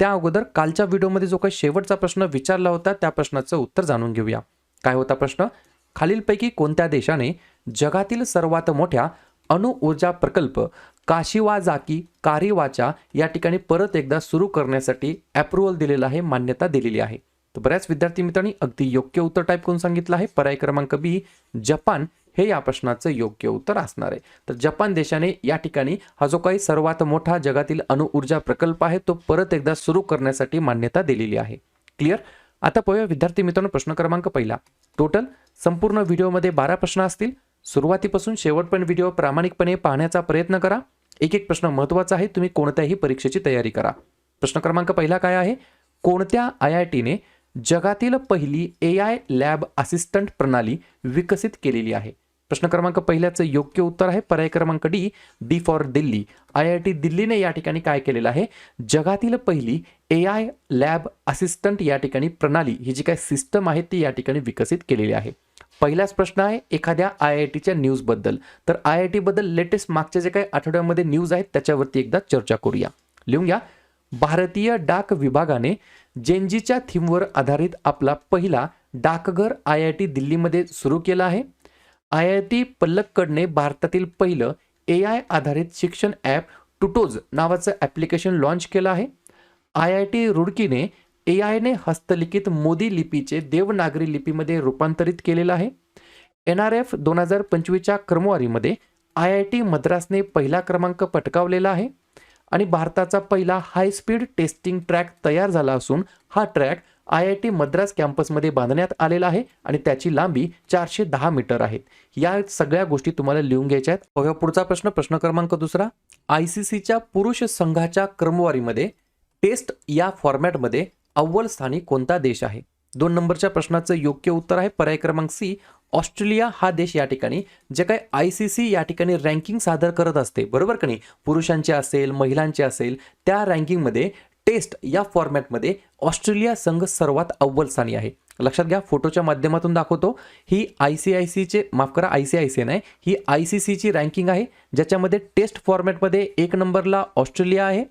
त्या अगोदर कालच्या व्हिडिओमध्ये जो काही शेवटचा प्रश्न विचारला होता त्या प्रश्नाचं उत्तर जाणून घेऊया. काय होता प्रश्न? खालीलपैकी कोणत्या देशाने जगातील सर्वात मोठ्या अणुऊर्जा प्रकल्प काशिवाजाकी कारीवाचा या ठिकाणी परत एकदा सुरू करण्यासाठी अप्रुव्हल दिलेलं आहे मान्यता दिलेली आहे? तर बऱ्याच विद्यार्थी मित्रांनी अगदी योग्य उत्तर टाईप करून सांगितलं आहे. पर्याय क्रमांक बी जपान. हे या प्रश्नाचं योग्य उत्तर असणार आहे. तर जपान देशाने या ठिकाणी हा जो काही सर्वात मोठा जगातील अणुऊर्जा प्रकल्प आहे तो परत एकदा सुरू करण्यासाठी मान्यता दिलेली आहे. क्लिअर आता पाहूया विद्यार्थी मित्रांनो प्रश्न क्रमांक पहिला. टोटल संपूर्ण व्हिडिओमध्ये बारा प्रश्न असतील. सुरुवातीपासून शेवटपर्यंत व्हिडिओ प्रामाणिकपणे पाहण्याचा प्रयत्न करा. एक एक प्रश्न महत्त्वाचा आहे तुम्ही कोणत्याही परीक्षेची तयारी करा. प्रश्न क्रमांक पहिला काय आहे? कोणत्या आय आय टीने जगातील पहिली ए आय लॅब असिस्टंट प्रणाली विकसित केलेली आहे. प्रश्न क्रमांक पहिल्याचं योग्य उत्तर आहे. पर्याय क्रमांक D D for Delhi. I I T दिल्लीने या ठिकाणी काय केलेलं आहे? जगातील पहिली ए आय लॅब असिस्टंट या ठिकाणी प्रणाली ही जी काय सिस्टम आहे ती या ठिकाणी विकसित केलेली आहे. पहिलाच प्रश्न आहे एखाद्या आय आय टीच्या न्यूजबद्दल तर आय आय टीबद्दल लेटेस्ट मागच्या जे काही आठवड्यामध्ये न्यूज आहेत त्याच्यावरती एकदा चर्चा करूया. लिहून घ्या. भारतीय डाक विभागाने जेनजीच्या थीमवर आधारित आपला पहिला डाकघर आय आय टी दिल्लीमध्ये सुरू केला आहे. आय आय टी पल्लक्कडने भारतातील पहिलं ए आय आधारित शिक्षण ॲप टुटोज नावाचं ॲप्लिकेशन लॉन्च केलं आहे. आय आय टी रुडकीने ए आयने हस्तलिखित मोदी लिपीचे देवनागरी लिपीमध्ये रूपांतरित केलेलं आहे. एन आर एफ दोन हजार पंचवीसच्या क्रमवारीमध्ये आय आय टी मद्रासने पहिला क्रमांक पटकावलेला आहे. आणि भारताचा पहिला हाय स्पीड टेस्टिंग ट्रॅक तयार झाला असून हा track I I T Madras कॅम्पसमध्ये बांधण्यात आलेला आहे आणि त्याची लांबी चारशे दहा मीटर आहे. या सगळ्या गोष्टी तुम्हाला लिहून घ्यायच्या आहेत. बघा पुढचा प्रश्न प्रश्न क्रमांक दुसरा. आय सी सीच्या पुरुष संघाच्या क्रमवारीमध्ये टेस्ट या फॉर्मॅटमध्ये अव्वल स्थानी कोणता देश आहे? दोन नंबरच्या प्रश्नाचं योग्य उत्तर आहे. पर्याय क्रमांक सी ऑस्ट्रेलिया हा देश या ठिकाणी जे काही आय सी सी या ठिकाणी रँकिंग सादर करत असते बरोबर का नाही? पुरुषांचे असेल महिलांचे असेल त्या रँकिंगमध्ये टेस्ट या फॉर्मॅटमध्ये ऑस्ट्रेलिया संघ सर्वात अव्वल स्थानी आहे. लक्षात घ्या फोटोच्या माध्यमातून दाखवतो. ही आय सी आय सीचे माफ करा आय सी आय सी नाही ही आय सी सीची रँकिंग आहे ज्याच्यामध्ये टेस्ट फॉर्मॅटमध्ये एक नंबरला ऑस्ट्रेलिया आहे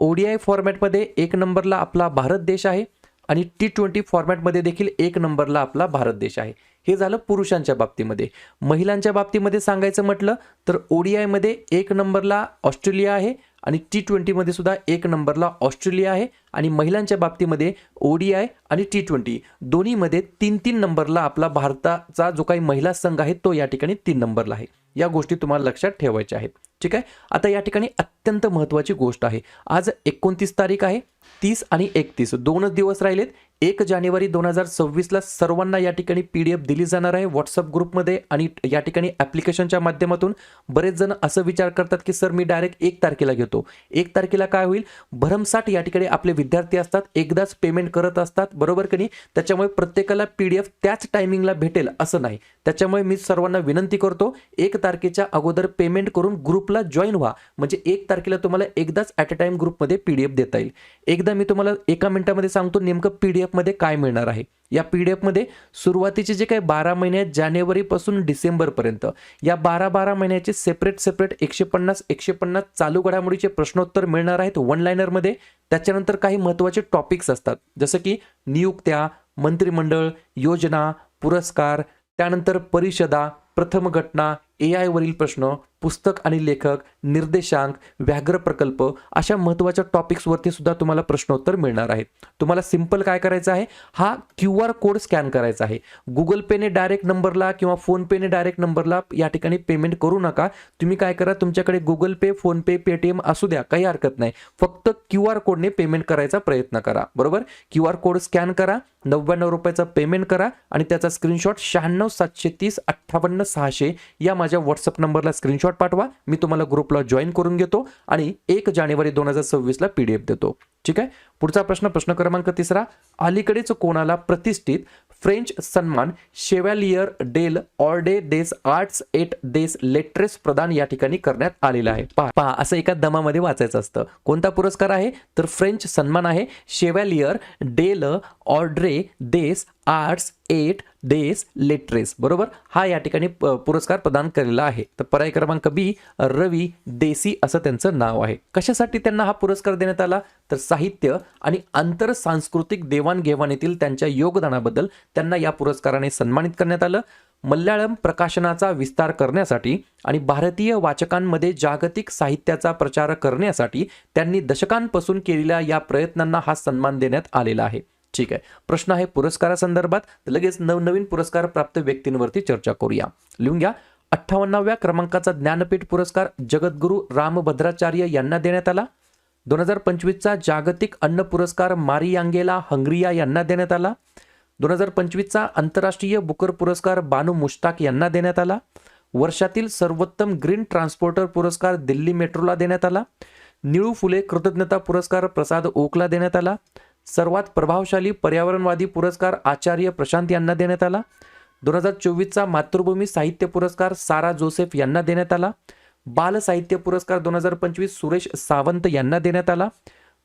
ओडीआय फॉर्मॅटमध्ये एक नंबरला आपला भारत देश आहे आणि टी ट्वेंटी फॉर्मॅटमध्ये देखील एक नंबरला आपला भारत देश आहे. हे झालं पुरुषांच्या बाबतीमध्ये. महिलांच्या बाबतीमध्ये सांगायचं म्हटलं तर ओडीआयमध्ये एक नंबरला ऑस्ट्रेलिया आहे. आणि टी ट्वेंटीमध्ये सुद्धा एक नंबरला ऑस्ट्रेलिया आहे आणि महिलांच्या बाबतीमध्ये ओडीआय आणि टी ट्वेंटी दोन्हीमध्ये तीन तीन नंबरला आपला भारताचा जो काही महिला संघ आहे तो या ठिकाणी तीन नंबरला आहे. या गोष्टी तुम्हाला लक्षात ठेवायच्या आहेत. ठीक आहे? आता या ठिकाणी अत्यंत महत्त्वाची गोष्ट आहे. आज एकोणतीस तारीख आहे. तीस आणि एकतीस. दोनच दिवस राहिलेत. एक जानेवारी दोन हजार सव्वीसला सर्वांना या ठिकाणी पी डी एफ दिली जाणार आहे. व्हॉट्सअप ग्रुपमध्ये आणि या ठिकाणी ॲप्लिकेशनच्या माध्यमातून बरेच जण असं विचार करतात की सर मी डायरेक्ट एक तारखेला घेतो. एक तारखेला काय होईल? भरमसाठ या ठिकाणी आपले विद्यार्थी असतात एकदाच पेमेंट करत असतात बरोबर की नाही? त्याच्यामुळे प्रत्येकाला पी डी एफ त्याच टायमिंगला भेटेल असं नाही. त्याच्यामुळे मी सर्वांना विनंती करतो एक तारखेच्या अगोदर पेमेंट करून ग्रुपला जॉईन व्हा. म्हणजे एक तारखेला तुम्हाला एकदाच ॲट अ टाइम ग्रुपमध्ये पी डी एफ देता येईल. एकदा मी तुम्हाला एका मिनिटामध्ये सांगतो नेमकं पी डी एफ एफमध्ये काय मिळणार आहे? या पी डी एफमध्ये सुरुवातीचे जे काही बारा महिने आहेत जानेवारीपासून डिसेंबरपर्यंत या बारा बारा महिन्याचे सेपरेट सेपरेट एकशे पन्नास एकशे पन्नास चालू घडामोडीचे प्रश्नोत्तर मिळणार आहेत वन लायनरमध्ये त्याच्यानंतर काही महत्त्वाचे टॉपिक्स असतात. जसं की नियुक्त्या मंत्रिमंडळ योजना पुरस्कार त्यानंतर परिषदा प्रथम घटना ए आयवरील प्रश्न पुस्तक आणि लेखक निर्देशांक व्याघ्र प्रकल्प अशा महत्त्वाच्या टॉपिक्सवरती सुद्धा तुम्हाला प्रश्नोत्तर मिळणार आहेत. तुम्हाला सिंपल काय करायचं आहे? हा क्यू आर कोड स्कॅन करायचा आहे. गुगल पेने डायरेक्ट नंबरला किंवा फोनपेने डायरेक्ट नंबरला या ठिकाणी पेमेंट करू नका. तुम्ही काय करा तुमच्याकडे गुगल पे फोनपे पेटीएम असू द्या काही हरकत नाही. फक्त क्यू आर कोडने पेमेंट करायचा प्रयत्न करा. बरोबर? क्यू आर कोड स्कॅन करा नव्याण्णव रुपयाचा पेमेंट करा आणि त्याचा स्क्रीनशॉट शहाण्णव सातशे तीस अठ्ठावन्न सहाशे या माझ्या व्हॉट्सअप नंबरला स्क्रीनशॉट पाठवा. मी तुम्हाला ग्रुपला जॉईन करून घेतो आणि एक जानेवारी दोन हजार सव्वीसला पी डी एफ देतो. ठीक आहे? पुढचा प्रश्न प्रश्न क्रमांक तिसरा. अलीकडेच कोणाला प्रतिष्ठित फ्रेंच सन्मान शेवॅलियर डेल ऑर्डे देस आर्ट्स एट देस लेट्रेस प्रदान या ठिकाणी करण्यात आलेला आहे. पहा. पहा, असं एका दमामध्ये वाचायचं असतं. कोणता पुरस्कार आहे? तर फ्रेंच सन्मान आहे शेवॅलियर डेल ऑर्ड्रे देस आर्ट्स एट देस लेट्रेस. बरोबर? हा या ठिकाणी पुरस्कार प्रदान केलेला आहे. तर पर्याय क्रमांक बी रवी देसी असं त्यांचं नाव आहे. कशासाठी त्यांना हा पुरस्कार देण्यात आला? तर साहित्य आणि आंतर सांस्कृतिक देवाणघेवाणीतील त्यांच्या योगदानाबद्दल त्यांना या पुरस्काराने सन्मानित करण्यात आलं. मल्याळम प्रकाशनाचा विस्तार करण्यासाठी आणि भारतीय वाचकांमध्ये जागतिक साहित्याचा प्रचार करण्यासाठी त्यांनी दशकांपासून केलेल्या या प्रयत्नांना हा सन्मान देण्यात आलेला आहे. ठीक आहे. प्रश्न आहे पुरस्कारासंदर्भात. तर लगेच नवनवीन पुरस्कार प्राप्त व्यक्तींवरती चर्चा करूया. लिहून घ्या. अठ्ठावन्नाव्या क्रमांकाचा ज्ञानपीठ पुरस्कार जगद्गुरू रामभद्राचार्य यांना देण्यात आला. दोन हजार पंचवीसचा जागतिक अन्न पुरस्कार मारियांगेला हंगरिया यांना देण्यात आला. दोन हजार पंचवीसचा आंतरराष्ट्रीय बुकर पुरस्कार बानू मुश्ताक यांना देण्यात आला. वर्षातील सर्वोत्तम ग्रीन ट्रान्सपोर्टर पुरस्कार दिल्ली मेट्रोला देण्यात आला. निळू फुले कृतज्ञता पुरस्कार प्रसाद ओकला देण्यात आला. सर्वात प्रभावशाली पर्यावरणवादी पुरस्कार आचार्य प्रशांत यांना देण्यात आला. दोन हजार चोवीसचा मातृभूमी साहित्य पुरस्कार सारा जोसेफ यांना देण्यात आला. बाल साहित्य पुरस्कार दोन हजार पंचवीस सुरेश सावंत यांना देण्यात आला.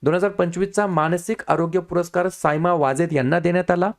दोन हजार पंचवीसचा मानसिक आरोग्य पुरस्कार सायमा वाजेद यांना देण्यात आला.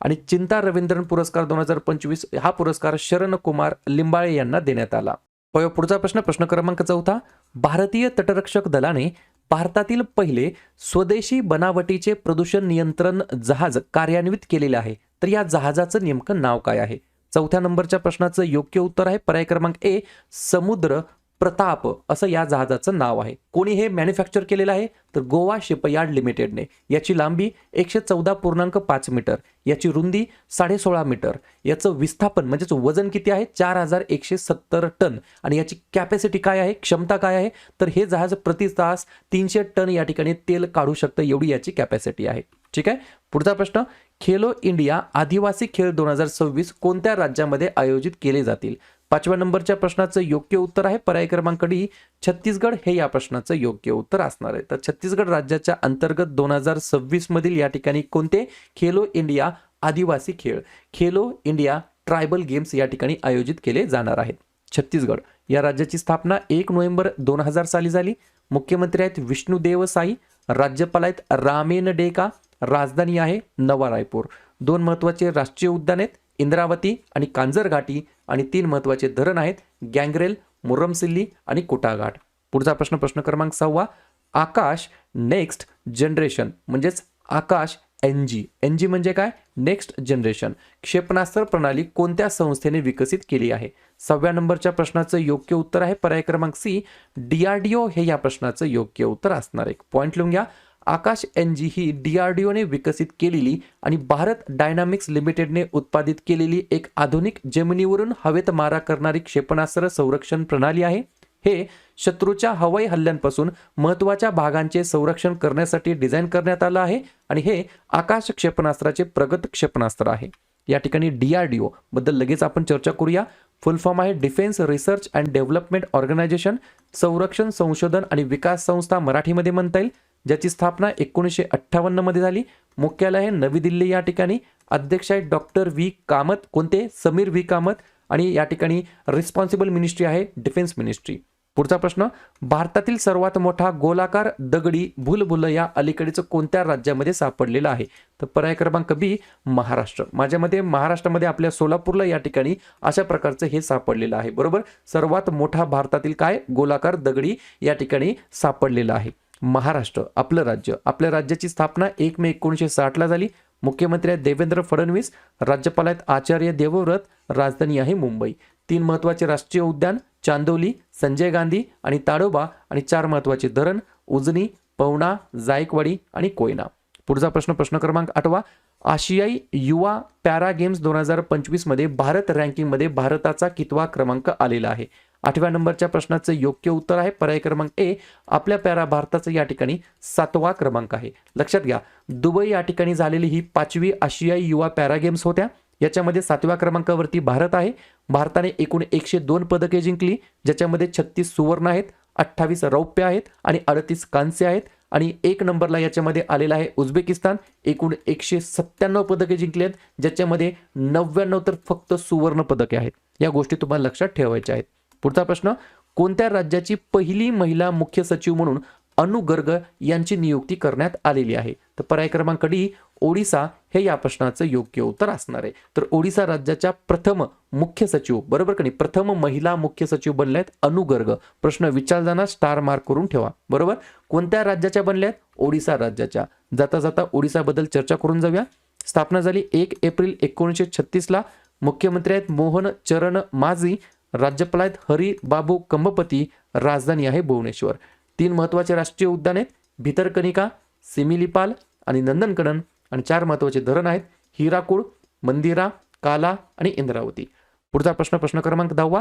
आणि चिंता रवींद्रन पुरस्कार दोन हजार पंचवीस हा पुरस्कार शरण कुमार लिंबाळे यांना देण्यात आला. पुढचा प्रश्न प्रश्न क्रमांक चौथा. भारतीय तटरक्षक दलाने भारतातील पहिले स्वदेशी बनावटीचे प्रदूषण नियंत्रण जहाज कार्यान्वित केलेले आहे. तर या जहाजाचं नेमकं नाव काय आहे? चौथ्या नंबरच्या प्रश्नाचं योग्य उत्तर आहे. पर्याय क्रमांक ए समुद्र प्रताप असं या जहाजाचं नाव आहे. कोणी हे मॅन्युफॅक्चर केलेलं आहे? तर गोवा शिपयार्ड लिमिटेडने. याची लांबी एकशे चौदा पूर्णांक पाच मीटर. याची रुंदी साडेसोळा मीटर. याचं विस्थापन म्हणजेच वजन किती आहे? चार हजार एकशे सत्तर टन. आणि याची कॅपॅसिटी काय आहे? क्षमता काय आहे? तर हे जहाज प्रति तास तीनशे टन या ठिकाणी तेल काढू शकतं एवढी याची कॅपॅसिटी आहे. ठीक आहे? पुढचा प्रश्न. खेलो इंडिया आदिवासी खेळ दोन हजार सव्वीस कोणत्या राज्यामध्ये आयोजित केले जातील? पाचव्या नंबरच्या प्रश्नाचं योग्य उत्तर आहे. पर्याय क्रमांक डी छत्तीसगड हे या प्रश्नाचं योग्य उत्तर असणार आहे. तर छत्तीसगड राज्याच्या अंतर्गत दोन हजार सव्वीस मधील या ठिकाणी कोणते? खेलो इंडिया आदिवासी खेळ. खेलो इंडिया ट्रायबल गेम्स या ठिकाणी आयोजित केले जाणार आहेत. छत्तीसगड या राज्याची स्थापना एक नोव्हेंबर दोन हजार साली झाली. मुख्यमंत्री आहेत विष्णुदेव साई राज्यपाल आहेत रामेन डेका राजधानी आहे नवा रायपूर. दोन महत्त्वाचे राष्ट्रीय उद्यान आहेत इंद्रावती आणि कांजरघाटी आणि तीन महत्त्वाचे धरण आहेत गँगरेल मुर्रमसिल्ली आणि कुटाघाट पुढचा प्रश्न प्रश्न क्रमांक सहावा आकाश नेक्स्ट जनरेशन म्हणजेच आकाश एन जी एन जी म्हणजे काय? नेक्स्ट जनरेशन क्षेपणास्त्र प्रणाली कोणत्या संस्थेने विकसित केली आहे? सहाव्या नंबरच्या प्रश्नाचं योग्य उत्तर आहे पर्याय क्रमांक सी. डीआरडीओ हे या प्रश्नाचं योग्य उत्तर असणार एक पॉईंट लिहून घ्या. आकाश एन जी ही डीआरडीओने विकसित केलेली आणि भारत डायनामिक्स लिमिटेडने उत्पादित केलेली एक आधुनिक जमिनीवरून हवेत मारा करणारी क्षेपणास्त्र संरक्षण प्रणाली आहे. हे शत्रूच्या हवाई हल्ल्यांपासून महत्त्वाच्या भागांचे संरक्षण करण्यासाठी डिझाईन करण्यात आलं आहे आणि हे आकाश क्षेपणास्त्राचे प्रगत क्षेपणास्त्र आहे. या ठिकाणी डीआरडीओ बद्दल लगेच आपण चर्चा करूया. फुल फॉर्म आहे Defence Research and Development Organisation संरक्षण संशोधन आणि विकास संस्था मराठीमध्ये म्हणता येईल. ज्याची स्थापना एकोणीसशे अठ्ठावन्नमध्ये झाली. मुख्यालय आहे नवी दिल्ली या ठिकाणी. अध्यक्ष आहेत डॉक्टर व्ही. कामत. कोणते? समीर व्ही. कामत. आणि या ठिकाणी रिस्पॉन्सिबल मिनिस्ट्री आहे डिफेन्स मिनिस्ट्री. पुढचा प्रश्न भारतातील सर्वात मोठा गोलाकार दगडी भूलभुलया अलीकडीचं कोणत्या राज्यामध्ये सापडलेला आहे? तर पर्याय क्रमांक बी महाराष्ट्र. माझ्या मते महाराष्ट्रामध्ये आपल्या सोलापूरला या ठिकाणी अशा प्रकारचं हे सापडलेलं आहे. बरोबर? सर्वात मोठा भारतातील काय? गोलाकार दगडी या ठिकाणी सापडलेला आहे. महाराष्ट्र आपलं राज्य. आपल्या राज्याची स्थापना एक मे एकोणीसशे साठला झाली. मुख्यमंत्री आहेत देवेंद्र फडणवीस राज्यपाल आहेत आचार्य देवव्रत राजधानी आहे मुंबई. तीन महत्त्वाचे राष्ट्रीय उद्यान चांदोली संजय गांधी आणि ताडोबा आणि चार महत्त्वाचे धरण उजनी पवना जायकवाडी आणि कोयना. पुढचा प्रश्न प्रश्न क्रमांक आठवा. आशियाई युवा पॅरा गेम्स दोन हजार पंचवीसमध्ये भारत रँकिंगमध्ये भारताचा कितवा क्रमांक आलेला आहे? आठव्या नंबरच्या प्रश्नाचं योग्य उत्तर आहे. पर्याय क्रमांक ए आपल्या पॅरा भारताचा या ठिकाणी सातवा क्रमांक आहे. लक्षात घ्या दुबई या ठिकाणी झालेली ही पाचवी आशियाई युवा पॅरा गेम्स होत्या. याच्यामध्ये सातव्या क्रमांकावरती भारत आहे. भारताने एकूण एकशे दोन पदके जिंकली ज्याच्यामध्ये छत्तीस सुवर्ण आहेत अठ्ठावीस रौप्य आहेत आणि अडतीस कांस्य आहेत. आणि एक नंबरला याच्यामध्ये आलेला आहे उझबेकिस्तान. एकूण एकशे सत्त्याण्णव पदके जिंकली आहेत ज्याच्यामध्ये नव्याण्णव तर फक्त सुवर्ण पदके आहेत. या गोष्टी तुम्हाला लक्षात ठेवायच्या आहेत. पुढचा प्रश्न कोणत्या राज्याची पहिली महिला मुख्य सचिव म्हणून अनु गर्ग यांची नियुक्ती करण्यात आलेली आहे? तर पर्याय क्रमांक डी ओडिसा हे या प्रश्नाचं योग्य उत्तर असणार आहे. तर ओडिसा राज्याच्या प्रथम मुख्य सचिव बरोबर का नाही? प्रथम महिला मुख्य सचिव बनल्या आहेत अनु गर्ग. प्रश्न विचारताना स्टार मार्क करून ठेवा. बरोबर? कोणत्या राज्याच्या बनल्या आहेत ओडिसा राज्याच्या. जाता जाता ओडिसाबद्दल चर्चा करून जाऊया. स्थापना झाली एक एप्रिल एकोणीसशे छत्तीसला. मुख्यमंत्री आहेत मोहन चरण माझी. राज्यपाल आहेत हरी बाबू कंबपती राजधानी आहे भुवनेश्वर. तीन महत्त्वाचे राष्ट्रीय उद्यान आहेत. भितरकनिका सिमिलिपाल आणि नंदनकनन आणि चार महत्त्वाचे धरण आहेत. हिराकूड मंदिरा काला आणि इंद्रावती. पुढचा प्रश्न प्रश्न क्रमांक दहावा.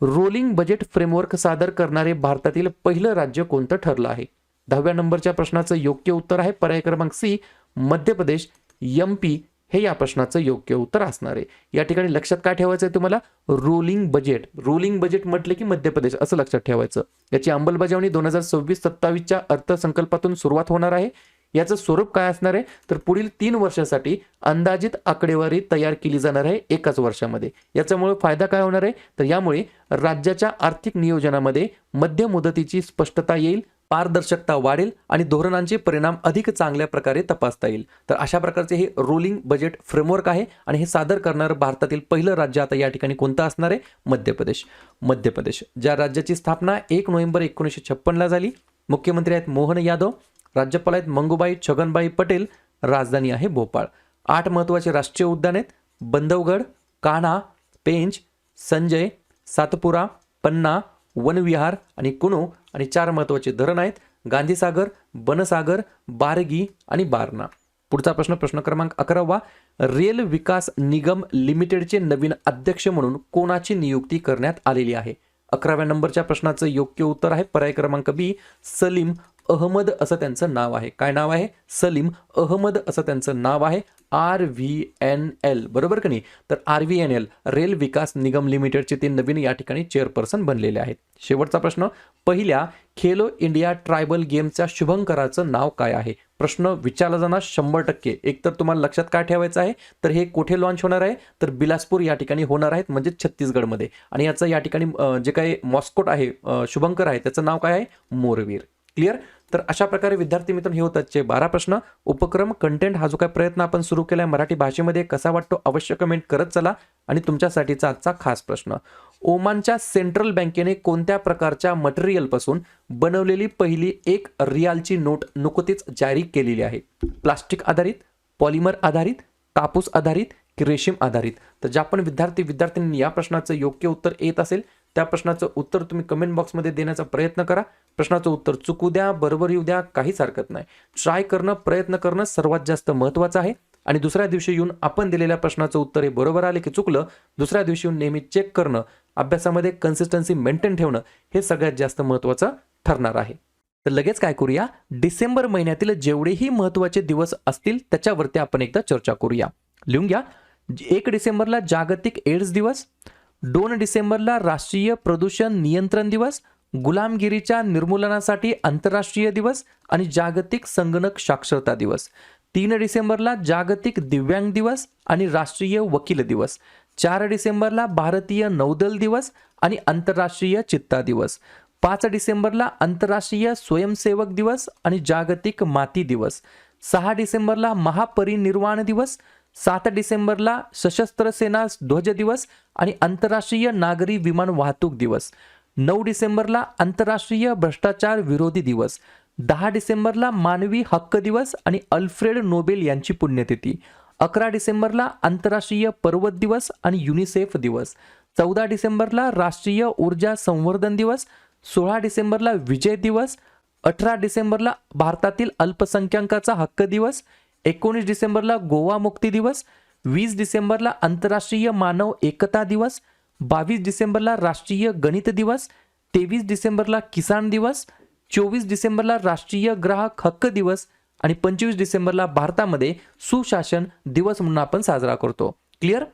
रोलिंग बजेट फ्रेमवर्क सादर करणारे भारतातील पहिलं राज्य कोणतं ठरलं आहे? दहाव्या नंबरच्या प्रश्नाचं योग्य उत्तर आहे. पर्याय क्रमांक C Madhya Pradesh. M P हे या प्रश्नाचं योग्य उत्तर असणार आहे. या ठिकाणी लक्षात काय ठेवायचं आहे तुम्हाला? रोलिंग बजेट रोलिंग बजेट म्हटलं की मध्य प्रदेश असं लक्षात ठेवायचं. याची अंमलबजावणी दोन हजार सव्वीस सत्तावीसच्या अर्थसंकल्पातून सुरुवात होणार आहे. याचं स्वरूप काय असणार आहे? तर पुढील तीन वर्षासाठी अंदाजित आकडेवारी तयार केली जाणार आहे एकाच वर्षामध्ये. याच्यामुळे फायदा काय होणार आहे? तर यामुळे राज्याच्या आर्थिक नियोजनामध्ये मध्य मुदतीची स्पष्टता येईल. पारदर्शकता वाढेल आणि धोरणांचे परिणाम अधिक चांगल्या प्रकारे तपासता येईल. तर अशा प्रकारचे हे रोलिंग बजेट फ्रेमवर्क आहे आणि हे सादर करणारं भारतातील पहिलं राज्य आता या ठिकाणी कोणतं असणार आहे? मध्य प्रदेश मध्य प्रदेश ज्या राज्याची स्थापना एक नोव्हेंबर एकोणीसशे छप्पनला झाली मुख्यमंत्री आहेत मोहन यादव राज्यपाल आहेत मंगूबाई छगनबाई पटेल राजधानी आहे भोपाळ. आठ महत्त्वाचे राष्ट्रीय उद्यान आहेत बंधवगड कान्हा पेंच संजय सातपुरा पन्ना वनविहार आणि कुणू आणि चार महत्त्वाचे धरण आहेत. गांधीसागर बनसागर बारगी आणि बारणा. पुढचा प्रश्न प्रश्न क्रमांक अकरावा रेल विकास निगम लिमिटेडचे नवीन अध्यक्ष म्हणून कोणाची नियुक्ती करण्यात आलेली आहे? अकराव्या नंबरच्या प्रश्नाचं योग्य उत्तर आहे. पर्याय क्रमांक बी सलीम अहमद असं त्यांचं नाव आहे. काय नाव आहे? सलीम अहमद असं त्यांचं नाव आहे. R V N L. बरोबर का नाही? तर R V N L Rail Vikas Nigam लिमिटेडचे ते नवीन या ठिकाणी चेअरपर्सन बनलेले आहेत. शेवटचा प्रश्न पहिल्या खेलो इंडिया ट्रायबल गेमच्या शुभंकराचं नाव काय आहे? प्रश्न विचारला जाणार शंभर टक्के. एक तर तुम्हाला लक्षात काय ठेवायचं आहे? तर हे कुठे लॉन्च होणार आहे? तर बिलासपूर या ठिकाणी होणार आहेत म्हणजे छत्तीसगडमध्ये. आणि याचं या ठिकाणी जे काही मॉस्कोट आहे शुभंकर आहे त्याचं नाव काय आहे? मोरवीर. क्लिअर? तर अशा प्रकारे विद्यार्थी मित्र हे होतात बारा प्रश्न. उपक्रम कंटेंट हा जो काय प्रयत्न आपण सुरू केला आहे मराठी भाषेमध्ये कसा वाटतो अवश्य कमेंट करत चला. आणि तुमच्यासाठीचा आजचा खास प्रश्न. ओमानच्या सेंट्रल बँकेने कोणत्या प्रकारच्या मटेरियलपासून बनवलेली पहिली एक रियालची नोट नुकतीच जारी केलेली आहे? प्लास्टिक आधारित पॉलिमर आधारित कापूस आधारित की रेशीम आधारित? तर ज्या पण विद्यार्थी विद्यार्थ्यांनी या प्रश्नाचं योग्य उत्तर येत असेल त्या प्रश्नाचं उत्तर तुम्ही कमेंट बॉक्समध्ये देण्याचा प्रयत्न करा. प्रश्नाचं उत्तर चुकू द्या बरोबर येऊ द्या काहीच हरकत नाही. ट्राय करणं प्रयत्न करणं सर्वात जास्त महत्त्वाचं आहे. आणि दुसऱ्या दिवशी येऊन आपण दिलेल्या प्रश्नाचं उत्तर हे बरोबर आले की चुकलं दुसऱ्या दिवशी येऊन नेहमी चेक करणं अभ्यासामध्ये कन्सिस्टन्सी मेंटेन ठेवणं हे सगळ्यात जास्त महत्त्वाचं ठरणार आहे. तर लगेच काय करूया? डिसेंबर महिन्यातील जेवढेही महत्त्वाचे दिवस असतील त्याच्यावरती आपण एकदा चर्चा करूया. लिहून घ्या. एक डिसेंबरला जागतिक एड्स दिवस दोन डिसेंबरला राष्ट्रीय प्रदूषण नियंत्रण दिवस गुलामगिरीच्या निर्मूलनासाठी आंतरराष्ट्रीय दिवस आणि जागतिक संगणक साक्षरता दिवस. तीन डिसेंबरला जागतिक दिव्यांग दिवस आणि राष्ट्रीय वकील दिवस. चार डिसेंबरला भारतीय नौदल दिवस आणि आंतरराष्ट्रीय चित्ता दिवस. पाच डिसेंबरला आंतरराष्ट्रीय स्वयंसेवक दिवस आणि जागतिक माती दिवस. सहा डिसेंबरला महापरिनिर्वाण दिवस सात डिसेंबरला सशस्त्र सेना ध्वज दिवस आणि आंतरराष्ट्रीय नागरी विमान वाहतूक दिवस. नऊ डिसेंबरला आंतरराष्ट्रीय भ्रष्टाचार विरोधी दिवस. दहा डिसेंबरला मानवी हक्क दिवस आणि अल्फ्रेड नोबेल यांची पुण्यतिथी. अकरा डिसेंबरला आंतरराष्ट्रीय पर्वत दिवस आणि युनिसेफ दिवस. चौदा डिसेंबरला राष्ट्रीय ऊर्जा संवर्धन दिवस. सोळा डिसेंबरला विजय दिवस. अठरा डिसेंबरला भारतातील अल्पसंख्याकाचा हक्क दिवस. एकोणीस डिसेंबरला गोवा मुक्ती दिवस वीस डिसेंबरला आंतरराष्ट्रीय मानव एकता दिवस बावीस डिसेंबरला राष्ट्रीय गणित दिवस तेवीस डिसेंबरला किसान दिवस चोवीस डिसेंबरला राष्ट्रीय ग्राहक हक्क दिवस आणि पंचवीस डिसेंबरला भारतामध्ये सुशासन दिवस म्हणून आपण साजरा करतो. क्लिअर